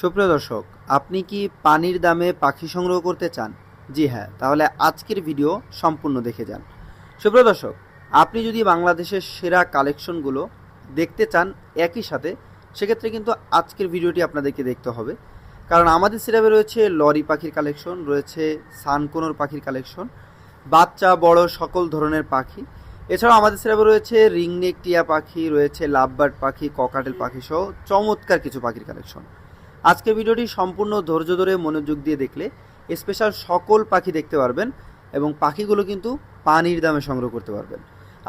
সুপ্রিয় দর্শক, আপনি কি পানির দামে পাখি সংগ্রহ করতে চান? জি হ্যাঁ তাহলে আজকের ভিডিও সম্পূর্ণ দেখে যান। সুপ্রিয় দর্শক, আপনি যদি বাংলাদেশের সেরা কালেকশনগুলো দেখতে চান একই সাথে, সেক্ষেত্রে কিন্তু আজকের ভিডিওটি আপনাদেরকে দেখতে হবে। কারণ আমাদের সিরাপে রয়েছে লরি পাখির কালেকশন, রয়েছে সানকোনোর পাখির কালেকশন, বাচ্চা, বড়, সকল ধরনের পাখি। এছাড়াও আমাদের সিরাপে রয়েছে রিংনেক টিয়া পাখি, রয়েছে লাভবার্ড পাখি, ককাটেল পাখি সহ চমৎকার কিছু পাখির কালেকশন। আজকের ভিডিওটি সম্পূর্ণ ধৈর্য ধরে মনোযোগ দিয়ে দেখলে স্পেশাল সকল পাখি দেখতে পারবেন এবং পাখিগুলো কিন্তু পানির দামে সংগ্রহ করতে পারবেন।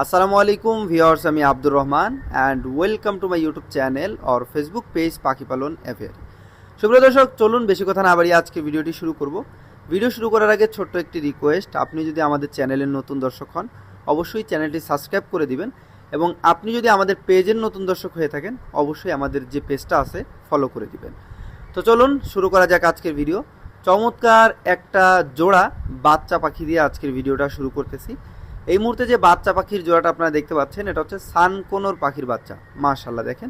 আসসালামু আলাইকুম ভিওয়ার্স আমি Abdur Rahman and welcome to my YouTube channel or Facebook page পাখি পালন অ্যাফেয়ার সুপ্রিয় দর্শক, চলুন বেশি কথা না বাড়িয়ে আজকে ভিডিওটি শুরু করব। ভিডিও শুরু করার আগে ছোট্ট একটি রিকোয়েস্ট আপনি যদি আমাদের চ্যানেলের নতুন দর্শক হন, অবশ্যই চ্যানেলটি সাবস্ক্রাইব করে দিবেন এবং আপনি যদি আমাদের পেজের নতুন দর্শক হয়ে থাকেন, অবশ্যই আমাদের যে পেজটা আছে ফলো করে দিবেন। তো চলুন শুরু করা যাক আজকের ভিডিও চমৎকার একটা জোড়া বাচ্চা পাখি দিয়ে আজকের ভিডিওটা শুরু করতেছি। এই মুহূর্তে যে বাচ্চা পাখির জোড়াটা আপনারা দেখতে পাচ্ছেন, এটা হচ্ছে সানকোনোর পাখির বাচ্চা। মাশাল্লাহ দেখেন।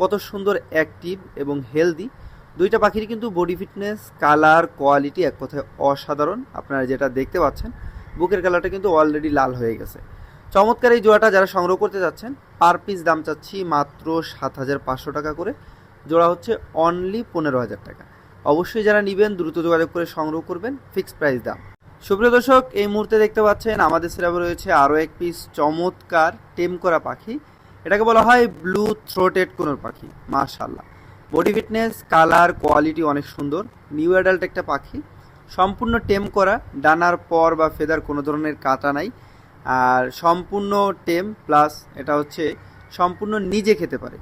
কত সুন্দর অ্যাক্টিভ এবং হেলদি দুইটা পাখির কিন্তু বডি ফিটনেস কালার কোয়ালিটি এক কথায় অসাধারণ। আপনারা যেটা দেখতে পাচ্ছেন, বুকের কালারটা কিন্তু অলরেডি লাল হয়ে গেছে। চমৎকার এই জোড়াটা যারা সংগ্রহ করতে যাচ্ছেন পার পিস দাম চাচ্ছি মাত্র সাত হাজার পাঁচশো টাকা করে। জোড়া হচ্ছে অনলি পনেরো হাজার টাকা। অবশ্যই যারা নেবেন, দ্রুত যোগাযোগ করে সংগ্রহ করবেন ফিক্সড প্রাইস দাম। সুপ্রিয় দর্শক, এই মুহূর্তে দেখতে পাচ্ছেন আমাদের সিরাপে রয়েছে আরও এক পিস চমৎকার টেম করা পাখি। এটাকে বলা হয় ব্লু থ্রোটেড কোনোর পাখি মার্শাল্লাহ বডি ফিটনেস কালার কোয়ালিটি অনেক সুন্দর। নিউ অ্যাডাল্ট একটা পাখি। সম্পূর্ণ টেম করা ডানার পর বা ফেদার কোনো ধরনের কাটা নাই। আর সম্পূর্ণ টেম প্লাস এটা হচ্ছে সম্পূর্ণ নিজে খেতে পারে।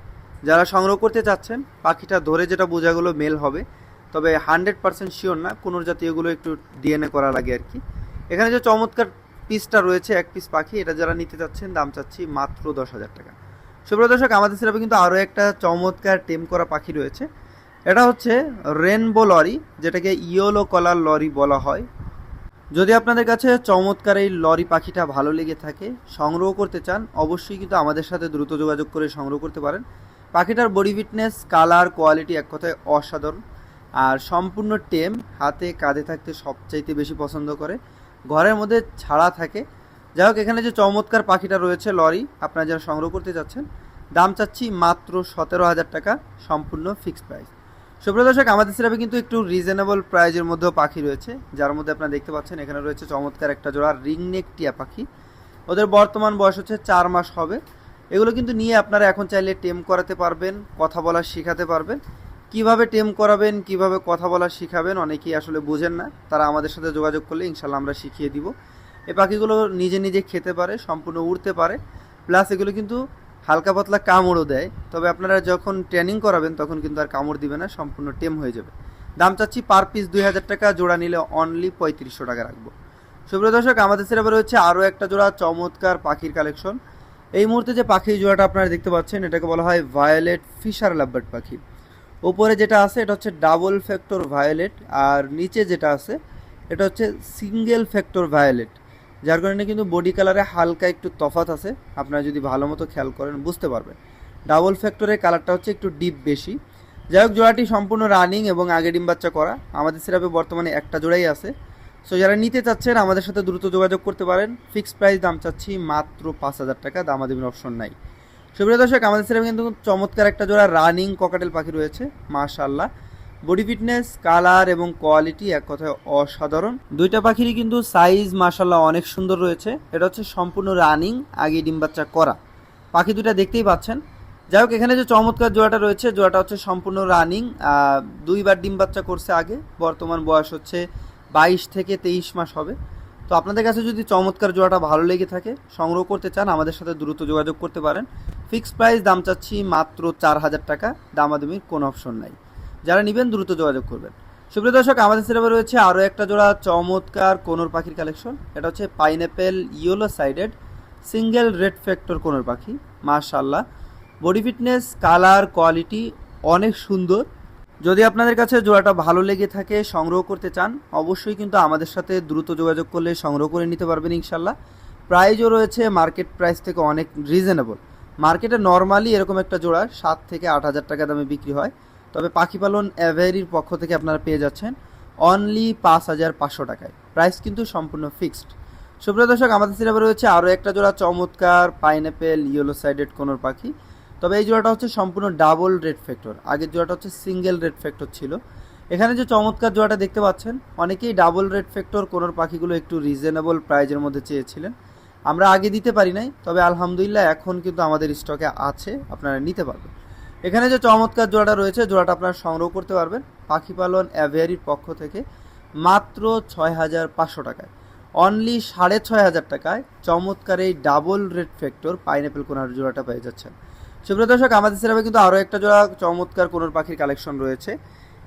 যারা সংগ্রহ করতে চাচ্ছেন, পাখিটা ধরে যেটা বোঝাগুলো মেল হবে, তবে হান্ড্রেড পার্সেন্ট শিওর না কোনো জাতীয়গুলো একটু ডিএনএ করা লাগে আর কি। এখানে যে চমৎকার পিসটা রয়েছে, এক পিস পাখি, এটা যারা নিতে চাচ্ছেন, দাম চাচ্ছি মাত্র দশ হাজার টাকা। সুপ্রিয় দর্শক, আমাদের সিরাপে কিন্তু আরও একটা চমৎকার টেম করা পাখি রয়েছে। এটা হচ্ছে রেনবো লরি যেটাকে ইয়েলো কলার লরি বলা হয়। যদি আপনাদের কাছে চমৎকার এই লরি পাখিটা ভালো লেগে থাকে, সংগ্রহ করতে চান, অবশ্যই কিন্তু আমাদের সাথে দ্রুত যোগাযোগ করে সংগ্রহ করতে পারেন। পাখিটার বডি ফিটনেস কালার কোয়ালিটি এক কথায় অসাধারণ। আর সম্পূর্ণ টেম হাতে কাঁধে থাকতে সবচাইতে বেশি পছন্দ করে। ঘরের মধ্যে ছাড়া থাকে। যাই হোক, এখানে যে চমৎকার পাখিটা রয়েছে, লরি, আপনারা যারা সংগ্রহ করতে চাচ্ছেন দাম চাচ্ছি মাত্র সতেরো হাজার টাকা, সম্পূর্ণ ফিক্সড প্রাইস সুপ্রিয় দর্শক, আমাদের সিরাপে কিন্তু একটু রিজনেবল প্রাইজের মধ্যেও পাখি রয়েছে। যার মধ্যে আপনারা দেখতে পাচ্ছেন, এখানে রয়েছে চমৎকার একটা জোড়া রিংনেক টিয়া পাখি। ওদের বর্তমান বয়স হচ্ছে চার মাস হবে। এগুলো কিন্তু নিয়ে আপনারা এখন চাইলে টেম করাতে পারবেন, কথা বলা শেখাতে পারবেন। কীভাবে টেম করাবেন, কীভাবে কথা বলা শিখাবেন অনেকেই আসলে বোঝেন না। তারা আমাদের সাথে যোগাযোগ করলে ইনশাল্লাহ আমরা শিখিয়ে দিব। এ পাখিগুলো নিজে নিজে খেতে পারে, সম্পূর্ণ উড়তে পারে। প্লাস এগুলো কিন্তু হালকা পাতলা কামড়ও দেয়। তবে আপনারা যখন ট্রেনিং করাবেন তখন কিন্তু আর কামড় দিবে না, সম্পূর্ণ টেম হয়ে যাবে। দাম চাচ্ছি পার পিস দুই হাজার টাকা, জোড়া নিলে অনলি পঁয়ত্রিশশো টাকা রাখব। সুপ্রিয় দর্শক, আমাদের সেরাবে রয়েছে আরও একটা জোড়া চমৎকার পাখির কালেকশন। এই মুহূর্তে যে পাখি জোড়াটা আপনারা দেখতে পাচ্ছেন, এটাকে বলা হয় ভায়োলেট ফিশার লাভবার্ড পাখি। ওপরে যেটা আছে, এটা হচ্ছে ডাবল ফ্যাক্টর ভায়োলেট আর নিচে যেটা আছে, এটা হচ্ছে সিঙ্গেল ফ্যাক্টর ভায়োলেট যার কারণে কিন্তু বডি কালারে হালকা একটু তফাত আছে। আপনারা যদি ভালো মতো খেয়াল করেন, বুঝতে পারবেন। ডাবল ফ্যাক্টরের কালারটা হচ্ছে একটু ডিপ বেশি। যাই হোক, জোড়াটি সম্পূর্ণ রানিং এবং আগে ডিম বাচ্চা করা। আমাদের সিরাপে বর্তমানে একটা জোড়াই আছে। সো যারা নিতে চাচ্ছেন, আমাদের সাথে দ্রুত যোগাযোগ করতে পারেন। ফিক্সড প্রাইস দাম চাচ্ছি মাত্র পাঁচ হাজার টাকা, দামাদামির অপশন নাই। সুপ্রিয় দর্শক, আমাদের সেরকম কিন্তু চমৎকার একটা জোড়া রানিং ককাটেল পাখি রয়েছে মাশাল্লাহ বডি ফিটনেস কালার এবং কোয়ালিটি এক কথায় অসাধারণ। দুইটা পাখিরই কিন্তু সাইজ মাশাল্লাহ অনেক সুন্দর রয়েছে। এটা হচ্ছে সম্পূর্ণ রানিং আগে ডিম বাচ্চা করা। পাখি দুটা দেখতেই পাচ্ছেন। যাই হোক, এখানে যে চমৎকার জোড়াটা রয়েছে, জোড়াটা হচ্ছে সম্পূর্ণ রানিং দুইবার ডিম বাচ্চা করছে আগে। বর্তমান বয়স হচ্ছে বাইশ থেকে তেইশ মাস হবে। তো আপনাদের কাছে যদি চমৎকার জোড়াটা ভালো লেগে থাকে, সংগ্রহ করতে চান, আমাদের সাথে দ্রুত যোগাযোগ করতে পারেন। ফিক্সড প্রাইস দাম চাচ্ছি মাত্র চার হাজার টাকা, দামাদামির কোনো অপশন নাই। যারা নেবেন, দ্রুত যোগাযোগ করবেন। সুপ্রিয় দর্শক, আমাদের সিনেমা রয়েছে আরও একটা জোড়া চমৎকার কোনোর পাখির কালেকশন। এটা হচ্ছে pineapple yellow sided single red factor conure পাখি। মাশাল্লাহ বডি ফিটনেস, কালার, কোয়ালিটি অনেক সুন্দর। যদি আপনাদের কাছে জোড়াটা ভালো লেগে থাকে, সংগ্রহ করতে চান, অবশ্যই কিন্তু আমাদের সাথে দ্রুত যোগাযোগ করলে সংগ্রহ করে নিতে পারবেন ইনশাল্লাহ প্রাইজও রয়েছে, মার্কেট প্রাইস থেকে অনেক রিজনেবল। মার্কেটে নর্মালি এরকম একটা জোড়া, সাত থেকে আট হাজার টাকা দামে বিক্রি হয়। তবে পাখি পালন অ্যাভেরির পক্ষ থেকে আপনারা পেয়ে যাচ্ছেন অনলি পাঁচ হাজার পাঁচশো টাকায়। প্রাইস কিন্তু সম্পূর্ণ ফিক্সড। সুপ্রিয় দর্শক, আমাদের সিলেবে রয়েছে আরও একটা জোড়া, চমৎকার পাইনঅ্যাপেল ইয়েলো সাইডেড কোনোর পাখি। তবে এই জোড়াটা হচ্ছে সম্পূর্ণ ডাবল রেড ফ্যাক্টর আগের জোড়াটা হচ্ছে সিঙ্গেল রেড ফ্যাক্টর ছিল। এখানে যে চমৎকার জোড়াটা দেখতে পাচ্ছেন, অনেকেই ডাবল রেড ফ্যাক্টর কোনোর পাখিগুলো একটু রিজনেবল প্রাইজের মধ্যে চেয়েছিলেন। আমরা আগে দিতে পারি নাই, তবে আলহামদুলিল্লাহ এখন কিন্তু আমাদের স্টকে আছে, আপনারা নিতে পারবেন। এখানে যে চমৎকার জোড়াটা রয়েছে, জোড়াটা আপনারা সংগ্রহ করতে পারবেন পাখি পালন অ্যাভিয়ারির পক্ষ থেকে মাত্র ছয় হাজার পাঁচশো টাকায়। অনলি সাড়ে ছয় হাজার টাকায় চমৎকার এই ডাবল রেড ফ্যাক্টর পাইনঅ্যাপেল কোনার জোড়াটা পেয়ে যাচ্ছেন। সুপ্রিয় দর্শক, আমাদের সেরাবে কিন্তু আরও একটা জোড়া চমৎকার কোনোর পাখির কালেকশন রয়েছে।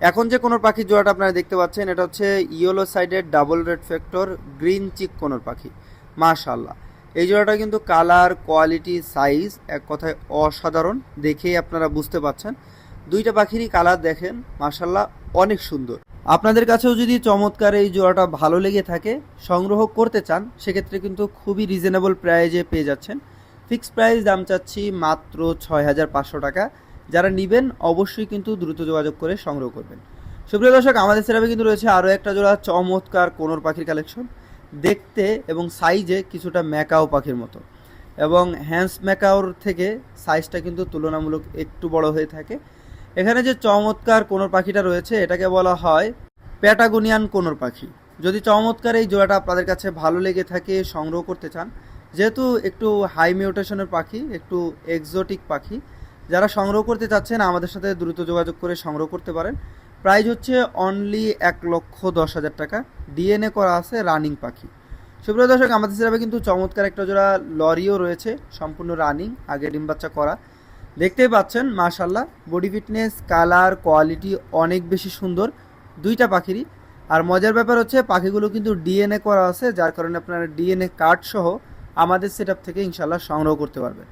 এখন যে কোনোর পাখির জোড়াটা আপনারা দেখতে পাচ্ছেন, এটা হচ্ছে ইয়েলো সাইডের double red factor green cheek conure পাখি। মাশাল্লাহ এই জোড়াটা কিন্তু কালার, কোয়ালিটি, সাইজ এক কথায় অসাধারণ, দেখেই আপনারা বুঝতে পাচ্ছেন। দুইটা পাখিরই কালার দেখেন মাশাল্লাহ অনেক সুন্দর। আপনাদের কাছেও যদি চমৎকার এই জোড়াটা ভালো লেগে থাকে, সংগ্রহ করতে চান, সেক্ষেত্রে কিন্তু খুবই রিজনেবল প্রাইজে পেয়ে যাচ্ছেন। ফিক্সড প্রাইস দাম চাচ্ছি মাত্র ছয় হাজার পাঁচশো টাকা। যারা নেবেন অবশ্যই কিন্তু দ্রুত যোগাযোগ করে সংগ্রহ করবেন। সুপ্রিয় দর্শক, আমাদের সেরাবে কিন্তু রয়েছে আরও একটা জোড়া চমৎকার কোনোর পাখির কালেকশন দেখতে এবং সাইজে কিছুটা ম্যাকাও পাখির মতো। এবং হ্যান্স ম্যাকাওর থেকে সাইজটা কিন্তু তুলনামূলক একটু বড় হয়ে থাকে। এখানে যে চমৎকার কোনোর পাখিটা রয়েছে, এটাকে বলা হয় প্যাটাগোনিয়ান কোনোর পাখি। যদি চমৎকার এই জোড়াটা আপনাদের কাছে ভালো লেগে থাকে, সংগ্রহ করতে চান যেহেতু একটু হাই মিউটেশনের পাখি, একটু এক্সোটিক পাখি, যারা সংগ্রহ করতে চাচ্ছেন, আমাদের সাথে দ্রুত যোগাযোগ করে সংগ্রহ করতে পারেন। প্রাইস হচ্ছে অনলি এক লক্ষ দশ হাজার টাকা। ডিএনএ করা আছে রানিং পাখি। সুপ্রিয় দর্শক, আমাদের হিসাবে কিন্তু চমৎকার একটা জোড়া লরিও রয়েছে, সম্পূর্ণ রানিং আগে ডিম বাচ্চা করা। দেখতেই পাচ্ছেন মাশাল্লাহ বডি ফিটনেস কালার কোয়ালিটি অনেক বেশি সুন্দর, দুইটা পাখিরই। আর মজার ব্যাপার হচ্ছে, পাখিগুলো কিন্তু ডিএনএ করা আছে, যার কারণে আপনারা ডিএনএ কার্ড সহ আমাদের সেট থেকে ইনশাল্লাহ সংগ্রহ করতে পারবেন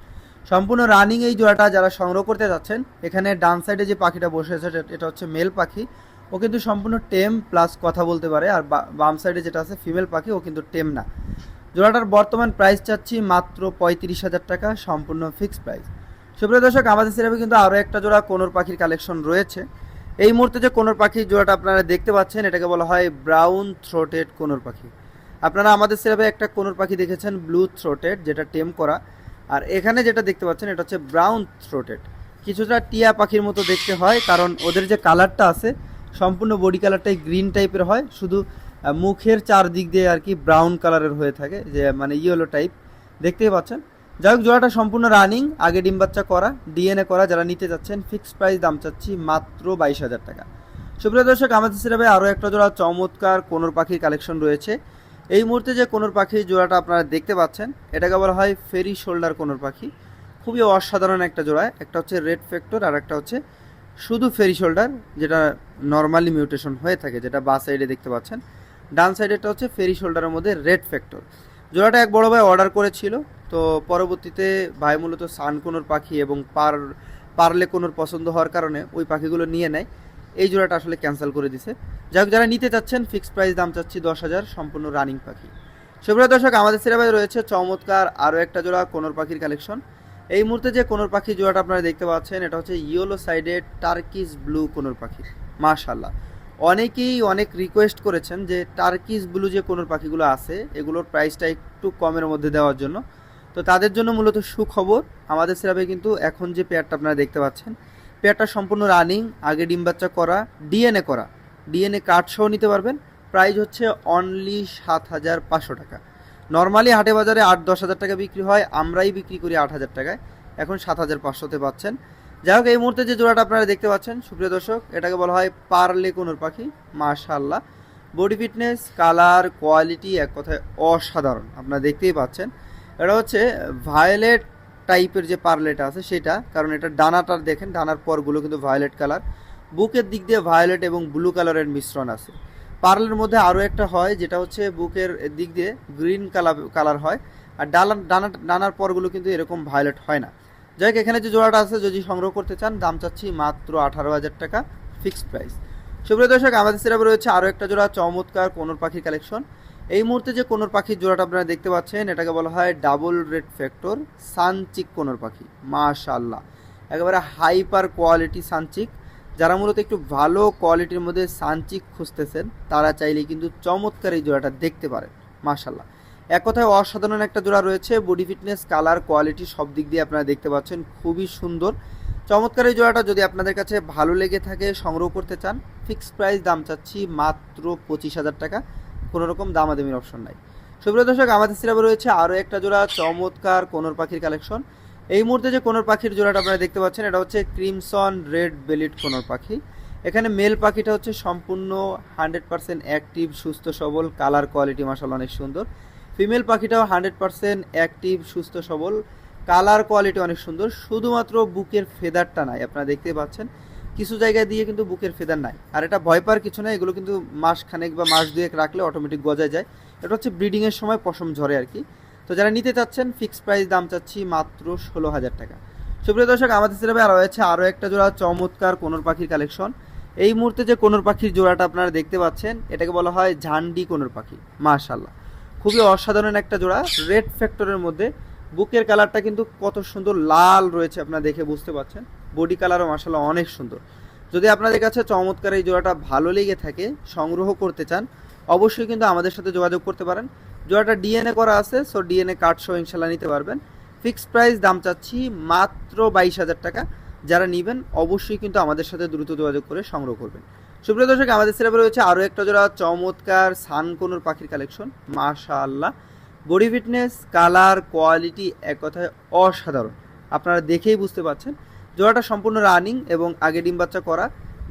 সম্পূর্ণ রানিং এই জোড়াটা যারা সংগ্রহ করতে যাচ্ছেন, এখানে ডান সাইডে যে পাখিটা বসে আছে, এটা- হচ্ছে মেল পাখি। ও কিন্তু সম্পূর্ণ টেম প্লাস কথা বলতে পারে, আর বাম সাইডে যেটা আছে ফিমেল পাখি, ও কিন্তু টেম না। জোড়াটার বর্তমান প্রাইস চাচ্ছি মাত্র পঁয়ত্রিশ হাজার টাকা, সম্পূর্ণ ফিক্সড প্রাইস সুপ্রিয় দর্শক, আমাদের সিরাপে কিন্তু আরও একটা জোড়া কোনোর পাখির কালেকশন রয়েছে। এই মুহূর্তে যে কোনোর পাখির জোড়াটা আপনারা দেখতে পাচ্ছেন, এটাকে বলা হয় ব্রাউন থ্রোটেড কোনোর পাখি। আপনারা আমাদের সিরাপে একটা কোনোর পাখি দেখেছেন ব্লু থ্রোটেড যেটা টেম করা। আর এখানে যেটা দেখতে পাচ্ছেন, এটা হচ্ছে ব্রাউন থ্রোটেড কিছুটা টিয়া পাখির মতো দেখতে হয়, কারণ ওদের যে কালারটা আছে, সম্পূর্ণ বডি কালারটাই গ্রিন টাইপের হয়। শুধু মুখের চারদিক দিয়ে আর কি ব্রাউন কালারের হয়ে থাকে, যে মানে ইয়েলো টাইপ দেখতেই পাচ্ছেন? যাই হোক, জোড়াটা সম্পূর্ণ রানিং আগে ডিম বাচ্চা করা ডিএনএ করা, যারা নিতে যাচ্ছেন ফিক্সড প্রাইস দাম চাচ্ছি মাত্র বাইশ হাজার টাকা। সুপ্রিয় দর্শক, আমাদের সিরাপে আরও একটা জোড়া চমৎকার কোনোর পাখির কালেকশন রয়েছে। এই মুহূর্তে যে কোনোর পাখির জোড়াটা আপনারা দেখতে পাচ্ছেন, এটাকে বলা হয় ফেরি শোল্ডার কোনোর পাখি। খুবই অসাধারণ একটা জোড়া, একটা হচ্ছে রেড ফ্যাক্টর আর একটা হচ্ছে শুধু ফেরি শোল্ডার, যেটা নর্মালি মিউটেশন হয়ে থাকে, যেটা বা সাইডে দেখতে পাচ্ছেন। ডান সাইডেরটা হচ্ছে ফেরি শোল্ডারের মধ্যে রেড ফ্যাক্টর। জোড়াটা এক বড় ভাই অর্ডার করেছিল, তো পরবর্তীতে ভাই মূলত সান কোনোর পাখি এবং পার পারলে কোনোর পছন্দ হওয়ার কারণে ওই পাখিগুলো নিয়ে নেয়। এই জোড়াটা আসলে ক্যান্সেল করে দিছে। যাই হোক, যারা নিতে চাচ্ছেন ফিক্সড প্রাইস দাম চাচ্ছি দশ হাজার, সম্পূর্ণ রানিং পাখি। সুপ্রিয় দর্শক, আমাদের সিরাবাই রয়েছে, চমৎকার আরও একটা জোড়া কোনোর পাখির কালেকশন এই মুহূর্তে যে কোনোর পাখি জোড়াটা আপনারা দেখতে পাচ্ছেন, এটা হচ্ছে ইয়েলো সাইডে টার্কিস ব্লু কোনোর পাখি। মাশাল্লাহ অনেকেই অনেক রিকোয়েস্ট করেছেন যে টার্কিস ব্লু যে কোনোর পাখিগুলো আছে, এগুলোর প্রাইসটা একটু কমের মধ্যে দেওয়ার জন্য। তো তাদের জন্য মূলত সুখবর, আমাদের সেরাবে কিন্তু এখন যে পেয়ারটা আপনারা দেখতে পাচ্ছেন পেয়ারটা সম্পূর্ণ রানিং আগে ডিম বাচ্চা করা ডিএনএ করা। ডিএনএ কার্ড সহ নিতে পারবেন। প্রাইস হচ্ছে অনলি সাত হাজার পাঁচশো টাকা। নর্মালি হাটে বাজারে আট, দশ হাজার টাকা বিক্রি হয়, আমরাই বিক্রি করি আট হাজার টাকায়। এখন সাত হাজার পাঁচশোতে পাচ্ছেন। যাই হোক, এই মুহূর্তে যে জোড়াটা আপনারা দেখতে পাচ্ছেন, সুপ্রিয় দর্শক, এটাকে বলা হয় পারলে কোনোর পাখি মাশাল্লাহ বডি ফিটনেস কালার কোয়ালিটি এক কথায় অসাধারণ। আপনারা দেখতেই পাচ্ছেন। এটা হচ্ছে ভায়োলেট টাইপের যে পার্লেটা আছে সেটা, কারণ এটা ডানাটার দেখেন, ডানার পরগুলো কিন্তু ভায়োলেট কালার বুকের দিক দিয়ে ভায়োলেট এবং ব্লু কালারের মিশ্রণ আছে। পার্লের মধ্যে আরও একটা হয়, যেটা হচ্ছে বুকের দিক দিয়ে গ্রিন কালার কালার হয়। আর ডালার ডানা, ডানার পরগুলো কিন্তু এরকম ভায়োলেট হয় না। যাই হোক, এখানে যে জোড়াটা আছে, যদি সংগ্রহ করতে চান, দাম চাচ্ছি মাত্র আঠারো হাজার টাকা ফিক্সড প্রাইস সুপ্রিয় দর্শক, আমাদের সিরাপে রয়েছে আরও একটা জোড়া চমৎকার কোনোর পাখির কালেকশন এই মুহূর্তে যে কোনোর পাখির জোড়াটা আপনারা দেখতে পাচ্ছেন, এটাকে বলা হয় ডাবল রেড ফ্যাক্টর সানচিক কোনোর পাখি। মাশাল্লাহ একেবারে হাইপার কোয়ালিটি সানচিক। যারা মূলত একটু ভালো কোয়ালিটির মধ্যে সানচিক খুঁজতেছেন, তারা চাইলে কিন্তু চমৎকার এই জোড়াটা দেখতে পারেন। মাশাল্লাহ এক কথায় অসাধারণ একটা জোড়া রয়েছে। বডি ফিটনেস কালার কোয়ালিটি সব দিক দিয়ে আপনারা দেখতে পাচ্ছেন, খুবই সুন্দর। চমৎকার এই জোড়াটা যদি আপনাদের কাছে ভালো লেগে থাকে, সংগ্রহ করতে চান ফিক্সড প্রাইস দাম চাচ্ছি মাত্র পঁচিশ হাজার টাকা। কোনো রকম দামাদামির অপশন নাই। সুপ্রিয় দর্শক, আমাদের সিরাপে রয়েছে আরও একটা জোড়া চমৎকার কোনোর পাখির কালেকশন এই মুহূর্তে যে কোনোর পাখির জোড়াটা আপনারা দেখতে পাচ্ছেন, এটা হচ্ছে ক্রিমসন রেড বেলিট কোনোর পাখি। এখানে মেল পাখিটা হচ্ছে সম্পূর্ণ হান্ড্রেড পার্সেন্ট অ্যাক্টিভ সুস্থ, সবল কালার কোয়ালিটি মাসাল অনেক সুন্দর। ফিমেল পাখিটাও হান্ড্রেড পার্সেন্ট অ্যাক্টিভ সুস্থ, সবল কালার কোয়ালিটি অনেক সুন্দর। শুধুমাত্র বুকের ফেদারটা নাই, আপনারা দেখতে পাচ্ছেন। কিছু জায়গায় দিয়ে কিন্তু বুকের ফেদার নাই। আর এটা ভয় পাওয়ার কিছু নাই, এগুলো কিন্তু মাস খানেক বা মাস দুয়েক রাখলে অটোমেটিক গজায় যায়। এটা হচ্ছে ব্রিডিংয়ের সময় পশম ঝরে আর কি। তো যারা নিতে চাচ্ছেন ফিক্সড প্রাইস দাম চাচ্ছি মাত্র ষোলো হাজার টাকা। সুপ্রিয় দর্শক, আমাদের আরও রয়েছে আরও একটা জোড়া চমৎকার কোনোর পাখির কালেকশন এই মুহূর্তে যে কোনোর পাখির জোড়াটা আপনারা দেখতে পাচ্ছেন, এটাকে বলা হয় ঝান্ডি কোনোর পাখি। মাশাল্লাহ খুবই অসাধারণ একটা জোড়া। রেড ফ্যাক্টরের মধ্যে বুকের কালারটা কিন্তু কত সুন্দর লাল রয়েছে, আপনারা দেখে বুঝতে পারছেন। বডি কালারও মাসাল্লাহ অনেক সুন্দর। যদি আপনাদের কাছে চমৎকার এই জোড়াটা ভালো লেগে থাকে, সংগ্রহ করতে চান, অবশ্যই কিন্তু আমাদের সাথে যোগাযোগ করতে পারেন। জোড়াটা ডিএনএ করা আছে সো ডিএনএ কার্ড সহ ইনশাল্লাহ নিতে পারবেন। ফিক্সড প্রাইস দাম চাচ্ছি মাত্র বাইশ হাজার টাকা। যারা নেবেন, অবশ্যই কিন্তু আমাদের সাথে দ্রুত যোগাযোগ করে সংগ্রহ করবেন। সুপ্রিয় দর্শক, আমাদের সিরাপে রয়েছে আরও একটা জোড়া চমৎকার সানকোনোর পাখির কালেকশন। মাশা আল্লাহ বডি ফিটনেস, কালার, কোয়ালিটি এক কথায় অসাধারণ। আপনারা দেখেই বুঝতে পারছেন। জোড়াটা সম্পূর্ণ রানিং এবং আগে ডিম বাচ্চা করা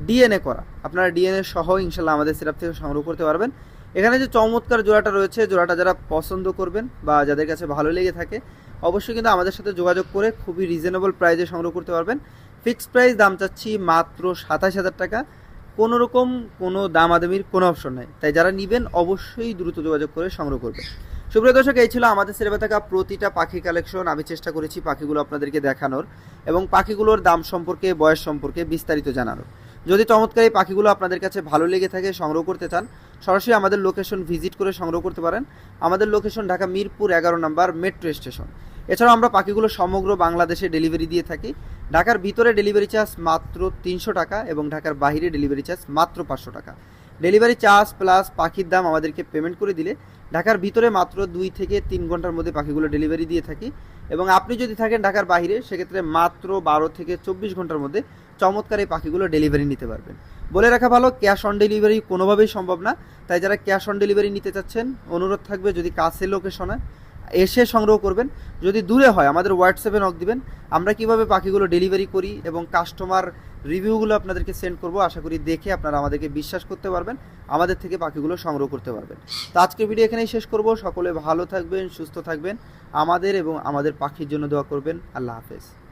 ডিএনএ করা। আপনারা ডিএনএ সহ ইনশাল্লাহ আমাদের সিরাপ থেকে সংগ্রহ করতে পারবেন। এখানে যে চমৎকার জোড়াটা রয়েছে, জোড়াটা যারা পছন্দ করবেন বা যাদের কাছে ভালো লেগে থাকে, অবশ্যই কিন্তু আমাদের সাথে যোগাযোগ করে খুবই রিজনেবল প্রাইজে সংগ্রহ করতে পারবেন। ফিক্সড প্রাইস দাম চাচ্ছি মাত্র সাতাশ হাজার টাকা। কোনো রকম কোনো দামাদামির কোনো অপশন নাই। তাই যারা নেবেন, অবশ্যই দ্রুত যোগাযোগ করে সংগ্রহ করবেন। সুপ্রিয় দর্শক, এই ছিল আমাদের সিলেবে থাকা প্রতিটা পাখি কালেকশন আমি চেষ্টা করেছি পাখিগুলো আপনাদেরকে দেখানোর এবং পাখিগুলোর দাম সম্পর্কে, বয়স সম্পর্কে বিস্তারিত জানানোর। যদি চমৎকার এই পাখিগুলো আপনাদের কাছে ভালো লেগে থাকে, সংগ্রহ করতে চান, সরাসরি আমাদের লোকেশন ভিজিট করে সংগ্রহ করতে পারেন। আমাদের লোকেশন ঢাকা মিরপুর এগারো নম্বর মেট্রো স্টেশন এছাড়াও আমরা পাখিগুলো সমগ্র বাংলাদেশে ডেলিভারি দিয়ে থাকি। ঢাকার ভিতরে ডেলিভারি চার্জ মাত্র তিনশো টাকা এবং ঢাকার বাইরে ডেলিভারি চার্জ মাত্র পাঁচশো টাকা। ডেলিভারি চার্জ প্লাস পাখির দাম আমাদেরকে পেমেন্ট করে দিলে ঢাকার ভিতরে মাত্র দুই থেকে তিন ঘণ্টার মধ্যে পাখিগুলো ডেলিভারি দিয়ে থাকি। এবং আপনি যদি থাকেন ঢাকার বাইরে, সেক্ষেত্রে মাত্র বারো থেকে চব্বিশ ঘণ্টার মধ্যে চমৎকার এই পাখিগুলো ডেলিভারি নিতে পারবেন। বলে রাখা ভালো ক্যাশ অন ডেলিভারি কোনোভাবেই সম্ভব না। তাই যারা ক্যাশ অন ডেলিভারি নিতে চাচ্ছেন, অনুরোধ থাকবে যদি কাছে লোকেশনে এসে সংগ্রহ করবেন। যদি দূরে হয়, আমাদের হোয়াটসঅ্যাপে নক দিবেন। আমরা কীভাবে পাখিগুলো ডেলিভারি করি এবং কাস্টমার রিভিউগুলো আপনাদেরকে সেন্ড করব, আশা করি দেখে আপনারা আমাদেরকে বিশ্বাস করতে পারবেন, আমাদের থেকে পাখিগুলো সংগ্রহ করতে পারবেন। তো আজকের ভিডিও এখানেই শেষ করব। সকলে ভালো থাকবেন, সুস্থ থাকবেন। আমাদের এবং আমাদের পাখির জন্য দোয়া করবেন। আল্লাহ হাফেজ।